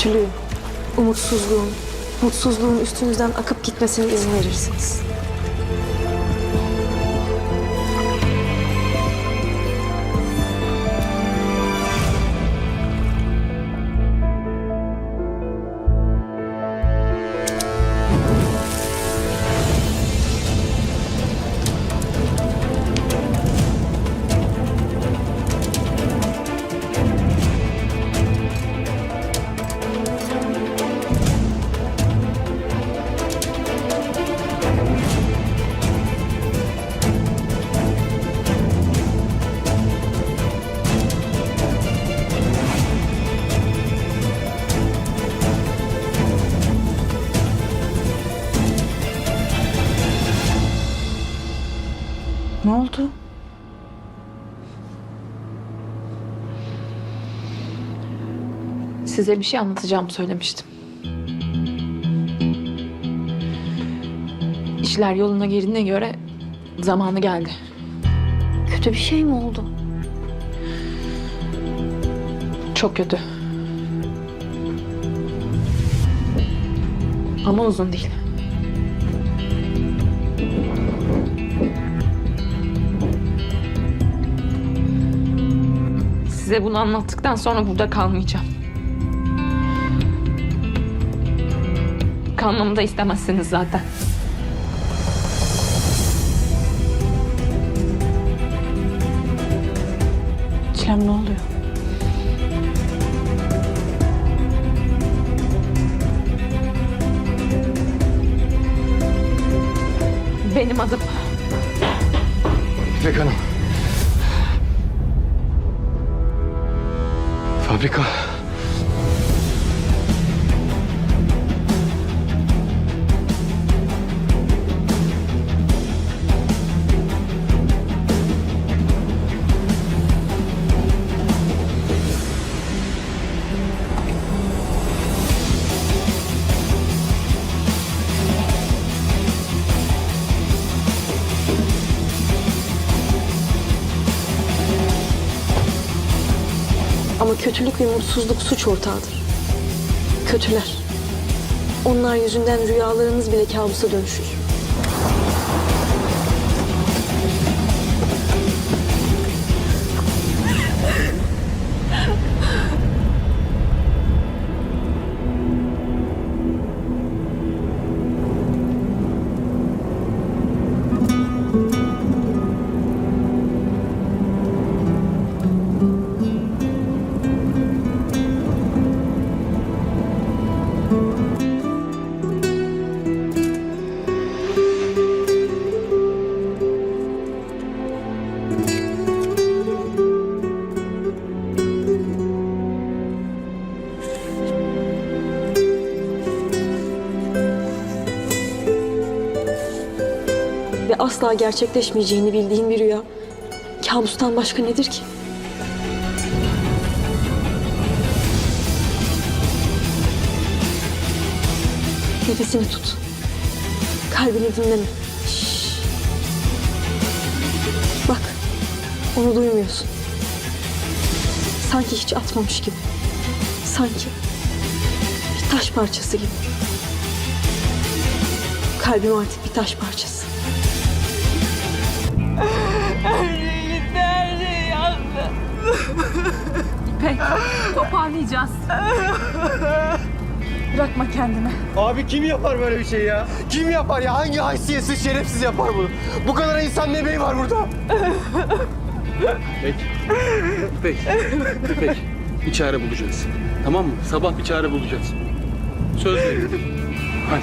Kötülüğün, umutsuzluğun, mutsuzluğun üstünüzden akıp gitmesine izin verirsiniz. Size bir şey anlatacağım söylemiştim. İşler yoluna girdiğine göre zamanı geldi. Kötü bir şey mi oldu? Çok kötü. Ama uzun değil. Size bunu anlattıktan sonra burada kalmayacağım. Kalmamı da istemezsiniz zaten. Çilem ne oluyor? Benim adım İpek Hanım. Fabrika. Ama kötülük ve mutsuzluk suç ortağıdır. Kötüler. Onlar yüzünden rüyalarınız bile kabusa dönüşür. Asla gerçekleşmeyeceğini bildiğin bir rüya kabustan başka nedir ki? Nefesini tut. Kalbini dinleme. Şşş. Bak, onu duymuyorsun. Sanki hiç atmamış gibi. Sanki bir taş parçası gibi. Kalbim artık bir taş parçası. İpek. Toparlayacağız. Bırakma kendini. Abi kim yapar böyle bir şey ya? Kim yapar ya? Hangi haysiyetsiz şerefsiz yapar bunu? Bu kadar insan emeği var burada. İpek. İpek. İpek. Bir çare bulacağız. Tamam mı? Sabah bir çare bulacağız. Söz veriyorum. Hadi.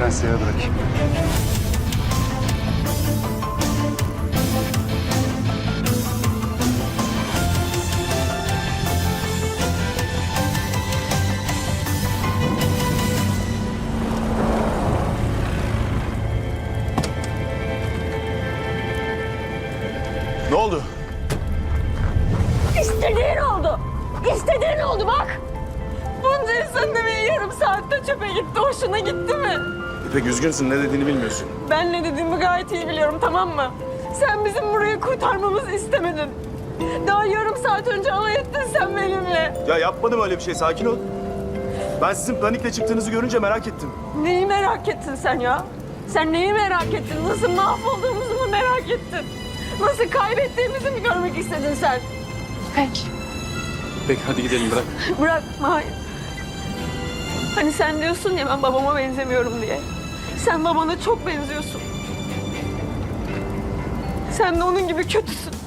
Ben size bırakayım. Saatte çöpe gitti. Hoşuna gitti mi? İpek üzgünsün ne dediğini bilmiyorsun. Ben ne dediğimi gayet iyi biliyorum tamam mı? Sen bizim burayı kurtarmamızı istemedin. Daha yarım saat önce alay ettin sen benimle. Ya yapmadım öyle bir şey sakin ol. Ben sizin panikle çıktığınızı görünce merak ettim. Neyi merak ettin sen ya? Sen neyi merak ettin? Nasıl mahvolduğumuzu mu merak ettin? Nasıl kaybettiğimizi mi görmek istedin sen? İpek. İpek hadi gidelim bırak. Bırakma hayır. Hani sen diyorsun ya ben babama benzemiyorum diye. Sen babana çok benziyorsun. Sen de onun gibi kötüsün.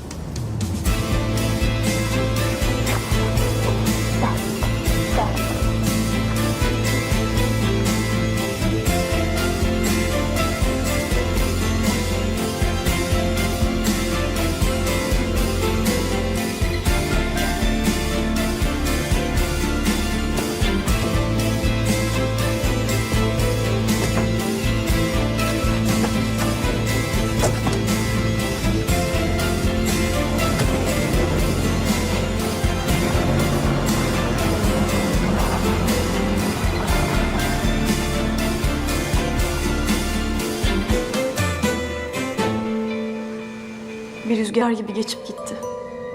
Rüzgar gibi geçip gitti.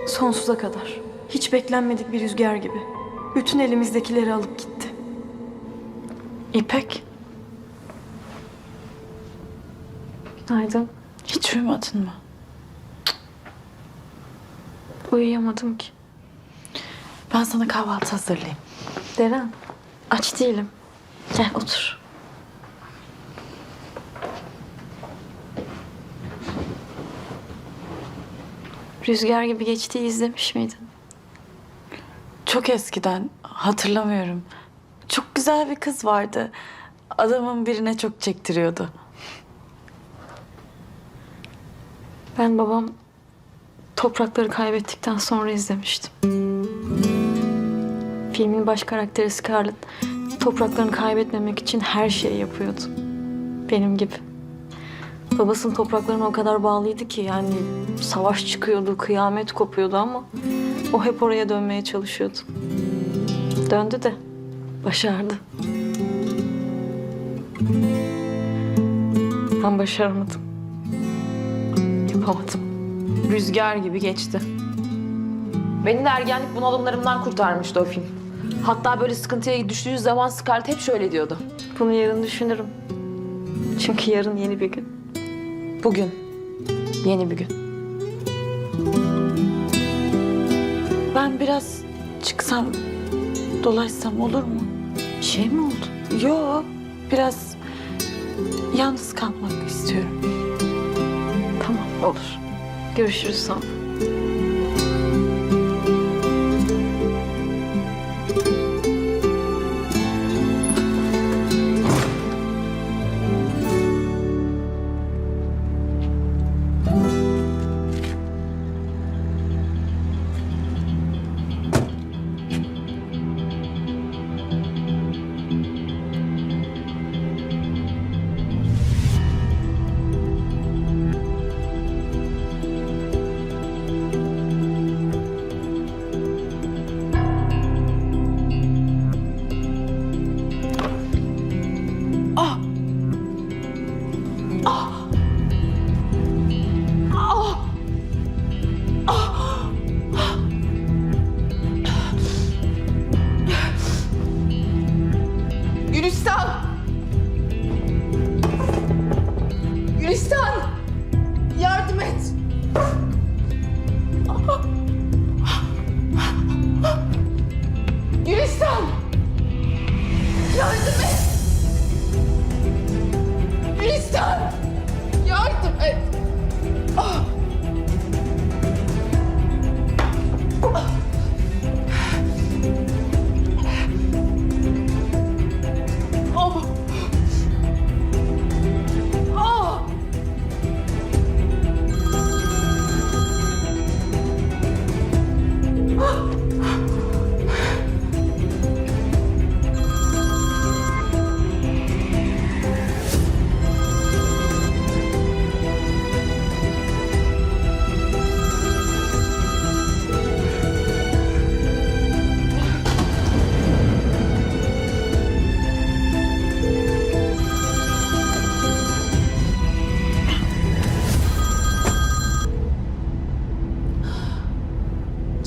Sonsuza kadar. Hiç beklenmedik bir rüzgar gibi. Bütün elimizdekileri alıp gitti. İpek. Günaydın. Hiç uyumadın mı? Uyuyamadım ki. Ben sana kahvaltı hazırlayayım. Deren, aç değilim. Gel otur. Rüzgar gibi geçtiği izlemiş miydin? Çok eskiden hatırlamıyorum. Çok güzel bir kız vardı. Adamın birine çok çektiriyordu. Ben babam toprakları kaybettikten sonra izlemiştim. Filmin baş karakteri Scarlett topraklarını kaybetmemek için her şeyi yapıyordu. Benim gibi. Babasının topraklarına o kadar bağlıydı ki yani savaş çıkıyordu, kıyamet kopuyordu ama o hep oraya dönmeye çalışıyordu. Döndü de başardı. Ben başaramadım. Yapamadım. Rüzgar gibi geçti. Beni de ergenlik bunalımlarımdan kurtarmıştı o film. Hatta böyle sıkıntıya düştüğü zaman Scarlett hep şöyle diyordu. Bunu yarın düşünürüm. Çünkü yarın yeni bir gün. Bugün yeni bir gün. Ben biraz çıksam, dolaşsam olur mu? Bir şey mi oldu? Yo, biraz yalnız kalmak istiyorum. Tamam olur. Görüşürüz sonra.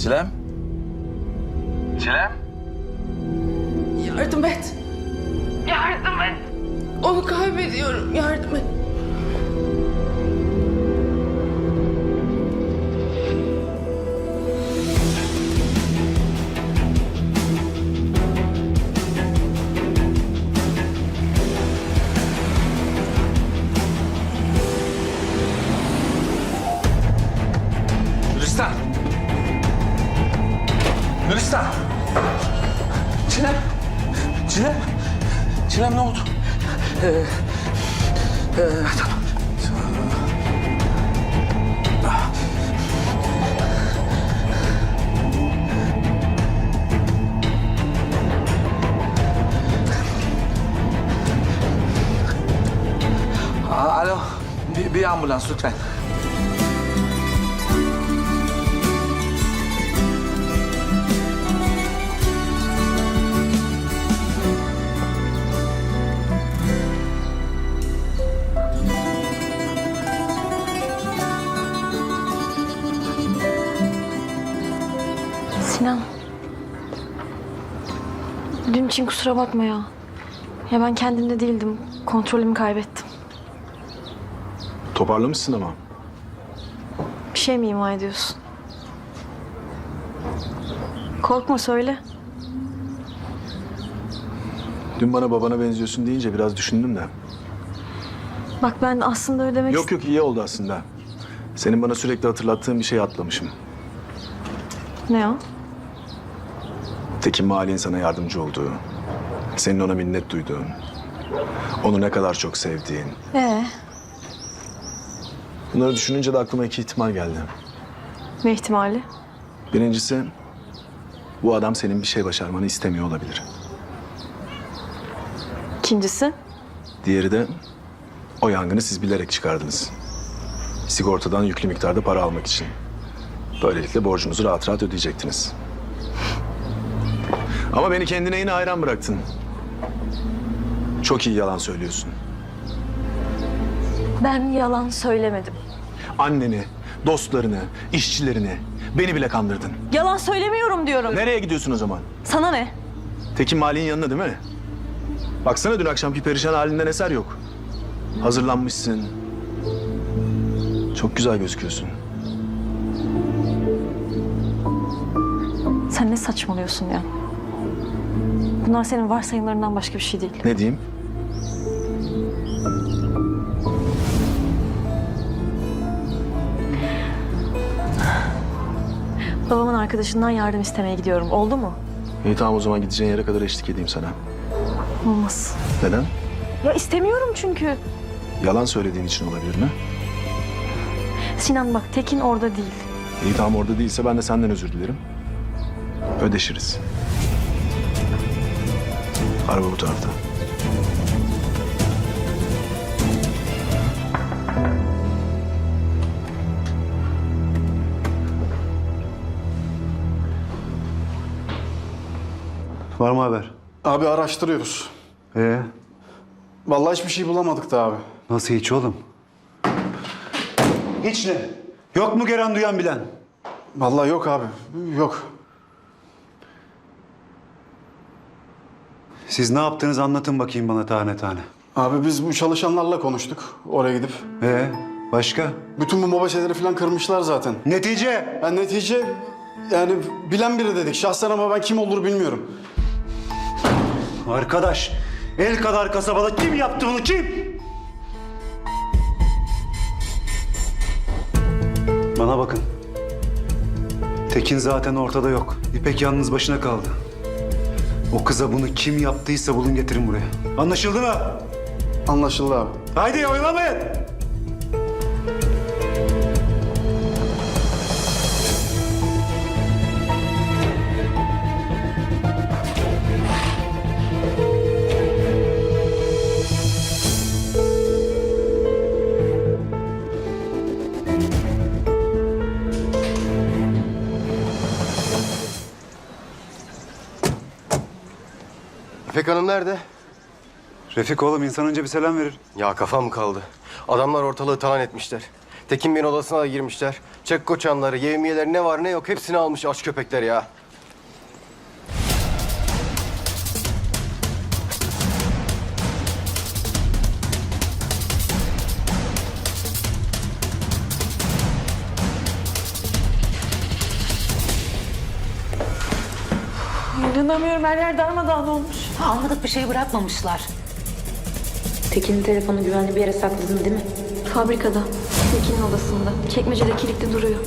Çilem? Çilem? Yardım et. Yardım et. Onu kaybediyorum. Yardım et. Ee, tamam. Alo, bir, bir ambulans lütfen. Dün için kusura bakma ya. Ya ben kendimde değildim. Kontrolümü kaybettim. Toparlamışsın ama. Bir şey mi ima ediyorsun? Korkma söyle. Dün bana babana benziyorsun deyince biraz düşündüm de. Bak ben aslında öyle demek Yok yok iyi oldu aslında. Senin bana sürekli hatırlattığın bir şeyi atlamışım. Ne o? Tekin Mali'nin sana yardımcı olduğu. Senin ona minnet duyduğun. Onu ne kadar çok sevdiğin. Ee, Bunları düşününce de aklıma iki ihtimal geldi. ne ihtimali? Birincisi bu adam senin bir şey başarmanı istemiyor olabilir. İkincisi? Diğeri de o yangını siz bilerek çıkardınız. Sigortadan yüklü miktarda para almak için. Böylelikle borcunuzu rahat rahat ödeyecektiniz. Ama beni kendine yine hayran bıraktın. Çok iyi yalan söylüyorsun. Ben yalan söylemedim. Anneni, dostlarını, işçilerini, beni bile kandırdın. Yalan söylemiyorum diyorum. Nereye gidiyorsun o zaman? Sana ne? Tekin Mali'nin yanına değil mi? Baksana dün akşamki perişan halinden eser yok. Hazırlanmışsın. Çok güzel gözüküyorsun. Sen ne saçmalıyorsun ya? Bunlar senin varsayımlarından başka bir şey değil. Ne diyeyim? Babamın arkadaşından yardım istemeye gidiyorum. Oldu mu? İyi tamam o zaman gideceğin yere kadar eşlik edeyim sana. Olmaz. Neden? Ya istemiyorum çünkü. Yalan söylediğin için olabilir mi? Sinan bak Tekin orada değil. İyi tamam orada değilse ben de senden özür dilerim. Ödeşiriz. Araba bu tarafta. Var mı haber? Abi araştırıyoruz. Ee, Vallahi hiçbir şey bulamadık da abi. nasıl hiç oğlum? Hiç ne? Yok mu gelen duyan bilen? Vallahi yok abi. Yok. Siz ne yaptınız anlatın bakayım bana tane tane. Abi biz bu çalışanlarla konuştuk oraya gidip. Ee, başka? Bütün bu moba şeyleri falan kırmışlar zaten. Netice? Yani netice yani bilen biri dedik. Şahsen ama ben kim olur bilmiyorum. Arkadaş, el kadar kasabada kim yaptı bunu kim? Bana bakın. Tekin zaten ortada yok. İpek yalnız başına kaldı. O kıza bunu kim yaptıysa bulun getirin buraya. Anlaşıldı mı? Anlaşıldı abi. Haydi oyalamayın. İpek Hanım nerede? Refik oğlum insan önce bir selam verir. Ya kafam kaldı. Adamlar ortalığı talan etmişler. Tekin Bey'in odasına da girmişler. Çek koçanları, yevmiyeleri ne var ne yok hepsini almış aç köpekler ya. İnanamıyorum her yer darmadağın olmuş. Almadık bir şey bırakmamışlar. Tekin'in telefonu güvenli bir yere sakladın değil mi? Fabrikada. Tekin'in odasında. Çekmecede kilitli duruyor.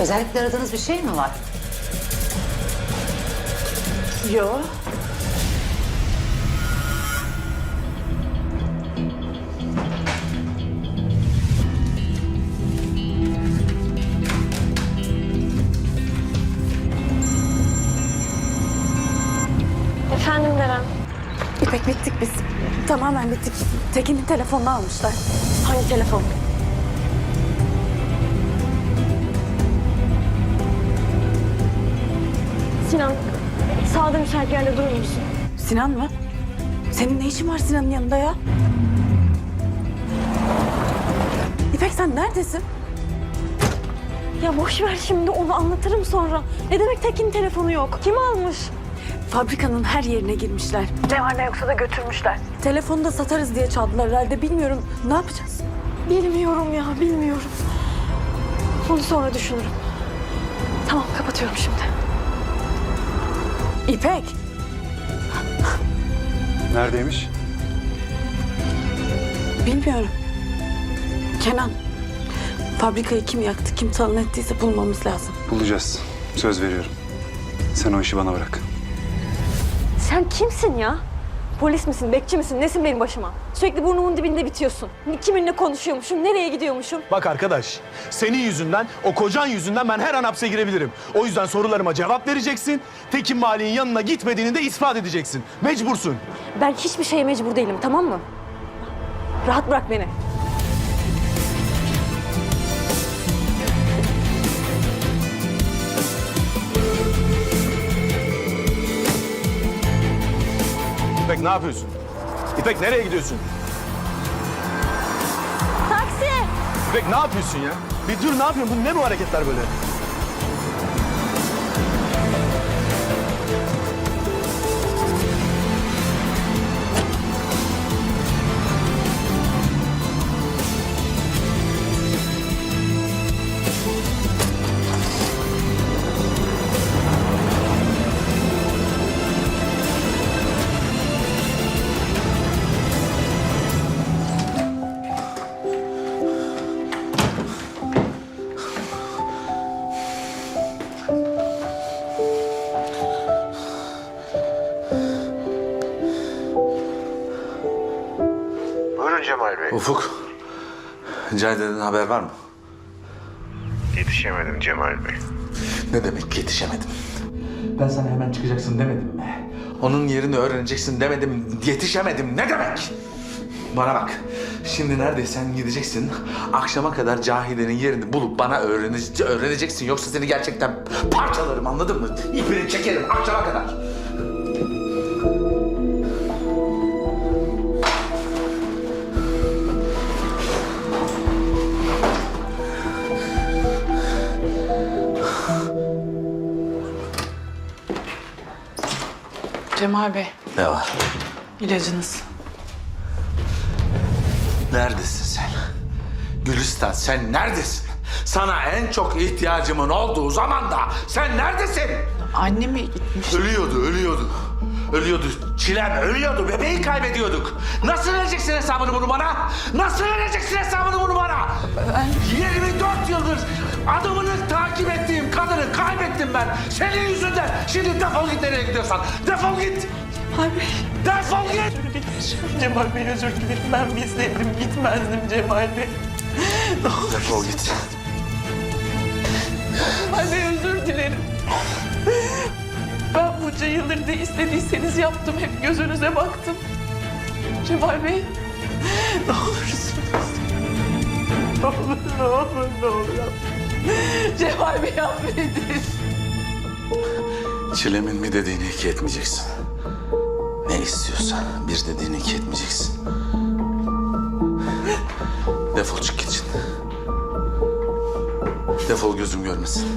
Özellikle aradığınız bir şey mi var? Yok. Bittik biz. Tamamen bittik. Tekin'in telefonunu almışlar. Hangi telefon? Sinan, sağda müsait yerde durur musun? Sinan mı? Senin ne işin var Sinan'ın yanında ya? İpek sen neredesin? Ya boş ver şimdi onu anlatırım sonra. Ne demek Tekin telefonu yok? Kim almış? Fabrikanın her yerine girmişler. Ne var ne yoksa da götürmüşler. Telefonu da satarız diye çaldılar herhalde. Bilmiyorum. Ne yapacağız? Bilmiyorum ya bilmiyorum. Onu sonra düşünürüm. Tamam kapatıyorum şimdi. İpek. Neredeymiş? Bilmiyorum. Kenan. Fabrikayı kim yaktı, kim talan ettiyse bulmamız lazım. Bulacağız. Söz veriyorum. Sen o işi bana bırak. Sen kimsin ya? Polis misin, bekçi misin, nesin benim başıma? Sürekli burnumun dibinde bitiyorsun. Kiminle konuşuyormuşum, nereye gidiyormuşum? Bak arkadaş, senin yüzünden, o kocan yüzünden ben her an hapse girebilirim. O yüzden sorularıma cevap vereceksin. Tekin Mali'nin yanına gitmediğini de ispat edeceksin. Mecbursun. Ben hiçbir şeye mecbur değilim, tamam mı? Rahat bırak beni. Ne yapıyorsun? İpek nereye gidiyorsun? Taksi! İpek ne yapıyorsun ya? Bir dur ne yapıyorsun? Bu ne bu hareketler böyle? Cahide'den haber var mı? Yetişemedim Cemal Bey. Ne demek yetişemedim? Ben sana hemen çıkacaksın demedim mi? Onun yerini öğreneceksin demedim. Yetişemedim ne demek? Bana bak. Şimdi neredeysen gideceksin. Akşama kadar Cahide'nin yerini bulup bana öğrene- öğreneceksin. Yoksa seni gerçekten parçalarım anladın mı? İpini çekerim akşama kadar. Cemal Bey, Ne var? ilacınız. Neredesin sen? Gülistan sen neredesin? Sana en çok ihtiyacımın olduğu zaman da sen neredesin? Anne mi gitmiş? Ölüyordu, ölüyordu. Ölüyordu. Çilem ölüyordu. Bebeği kaybediyorduk. Nasıl vereceksin hesabını bunu bana? Nasıl vereceksin hesabını bunu bana? Ben... 24 yıldır adımını takip ettiğim kadını kaybettim ben. Senin yüzünden. Şimdi defol git nereye gidiyorsan. Defol git. Abi. Defol git. Cemal Bey özür dilerim. Ben bilseydim gitmezdim Cemal Bey. Defol git. Cemal Bey özür dilerim. Ben bunca yıldır ne istediyseniz yaptım. Hep gözünüze baktım. Cemal Bey. Ne olursunuz. Ne olur, ne olur, ne olur. Cemal Bey affedin. Çilemin mi dediğini iki etmeyeceksin. Ne istiyorsa bir dediğini iki etmeyeceksin. Defol çık git. Defol gözüm görmesin.